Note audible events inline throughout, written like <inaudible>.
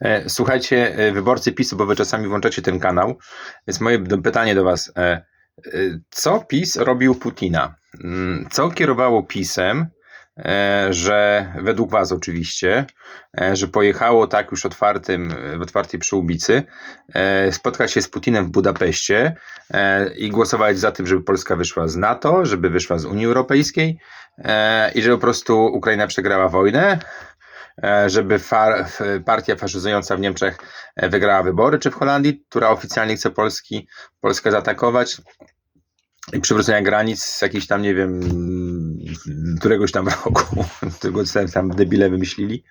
E, Słuchajcie, e, wyborcy PiSu, bo wy czasami włączacie ten kanał, więc moje pytanie do was. e, Co PiS robił Putina? Mm, Co kierowało PiSem, że według was oczywiście, że pojechało tak już otwartym, w otwartej przyłbicy, spotkać się z Putinem w Budapeszcie i głosować za tym, żeby Polska wyszła z NATO, żeby wyszła z Unii Europejskiej i żeby po prostu Ukraina przegrała wojnę, żeby far, partia faszyzująca w Niemczech e, wygrała wybory, czy w Holandii, która oficjalnie chce Polski, Polskę zaatakować i przywrócenia granic z jakiejś tam, nie wiem, któregoś tam roku, <laughs> którego sobie tam debile wymyślili.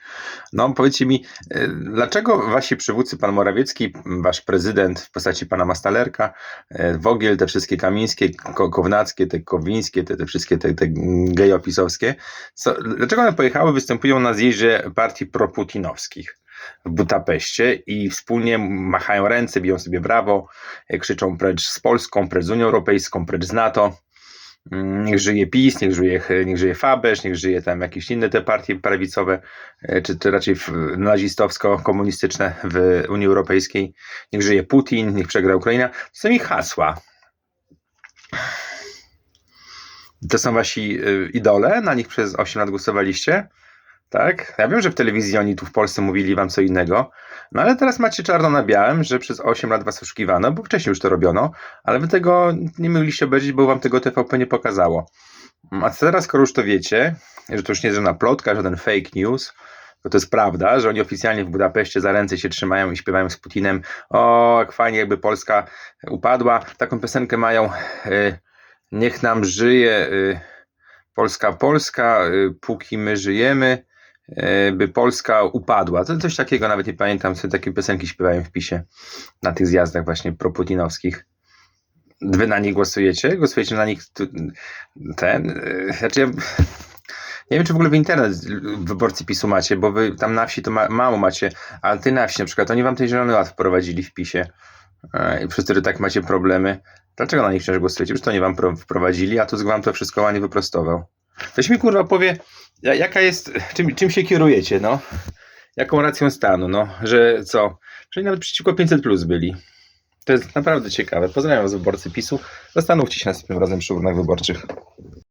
No powiedzcie mi, e, dlaczego wasi przywódcy, pan Morawiecki, wasz prezydent w postaci pana Mastalerka, e, Wogiel, te wszystkie kamińskie, Ko- kownackie, te kowińskie, te, te wszystkie te, te gejopisowskie, co, dlaczego one pojechały, występują na zjeździe partii proputinowskich w Budapeszcie i wspólnie machają ręce, biją sobie brawo, e, krzyczą precz z Polską, precz z Unią Europejską, precz z NATO. Mm, Niech żyje PiS, niech żyje, niech żyje Fabesz, niech żyje tam jakieś inne te partie prawicowe, e, czy, czy raczej nazistowsko-komunistyczne w Unii Europejskiej. Niech żyje Putin, niech przegra Ukraina. To są ich hasła. To są wasi y, idole, na nich przez 8 lat głosowaliście. Tak? Ja wiem, że w telewizji oni tu w Polsce mówili wam co innego, no ale teraz macie czarno na białym, że przez 8 lat was oszukiwano, bo wcześniej już to robiono, ale wy tego nie mogliście obejrzeć, bo wam tego TVP nie pokazało. A teraz, skoro już to wiecie, że to już nie jest żadna plotka, żaden fake news, to to jest prawda, że oni oficjalnie w Budapeszcie za ręce się trzymają i śpiewają z Putinem o, jak fajnie jakby Polska upadła. Taką piosenkę mają y, Niech nam żyje y, Polska, Polska, y, póki my żyjemy, by Polska upadła. To coś takiego, nawet nie pamiętam, sobie takie piosenki śpiewają w PiSie na tych zjazdach właśnie proputinowskich. Wy na nich głosujecie? Głosujecie na nich tu, ten? y, Znaczy ja, nie wiem, czy w ogóle w internet wyborcy PiSu macie, bo wy tam na wsi to ma, mało macie, ale ty na wsi na przykład, oni wam ten zielony ład wprowadzili w PiSie e, i przez który tak macie problemy. Dlaczego na nich wciąż głosujecie? Już to nie wam pro- wprowadzili, a Tusk wam to wszystko ładnie wyprostował. Ktoś mi kurwa powie, jaka jest, czym, czym się kierujecie, no? Jaką racją stanu, no? Że co? Że nawet przeciwko 500 plus byli. To jest naprawdę ciekawe. Pozdrawiam was wyborcy PiSu. Zastanówcie się następnym razem przy urnach wyborczych.